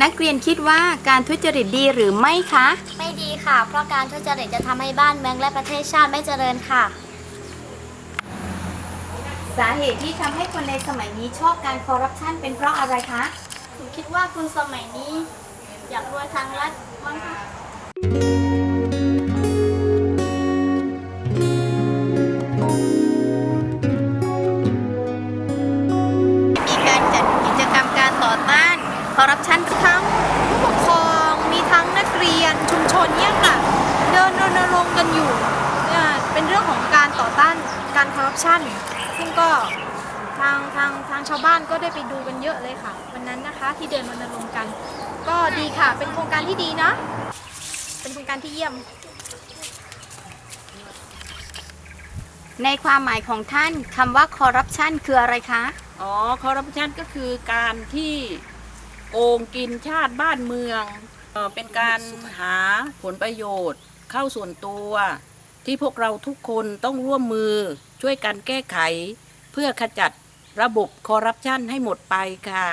นักเรียนคิดว่าการทุจริตดีหรือไม่คะ ไม่ดีค่ะ เพราะการทุจริตจะทำให้บ้านเมืองและประเทศชาติไม่เจริญค่ะ สาเหตุที่ทำให้คนในสมัยนี้ชอบการคอร์รัปชันเป็นเพราะอะไรคะ ผมคิดว่าคุณสมัยนี้ อยากรวยทางรัฐมั้งคะ เรียนชุมชนเนี่ยค่ะ เดินรณรงค์กันอยู่เนี่ยเป็นเรื่องของการต่อต้านการคอร์รัปชันซึ่งก็ทางทางทางชาวบ้านก็ได้ไปดูกันเยอะเลยค่ะ วันนั้นนะคะที่เดินรณรงค์กัน ก็ดีค่ะ เป็นโครงการที่ดีนะ เป็นโครงการที่เยี่ยม ในความหมายของท่านคำว่าคอร์รัปชันคืออะไรคะ อ๋อ คอร์รัปชันก็คือการที่โกงกินชาติบ้านเมืองเอ่อ เป็นการหาผลประโยชน์เข้าส่วนตัว ที่พวกเราทุกคนต้องร่วมมือช่วยกันแก้ไข เพื่อขจัดระบบคอร์รัปชันให้หมดไปค่ะ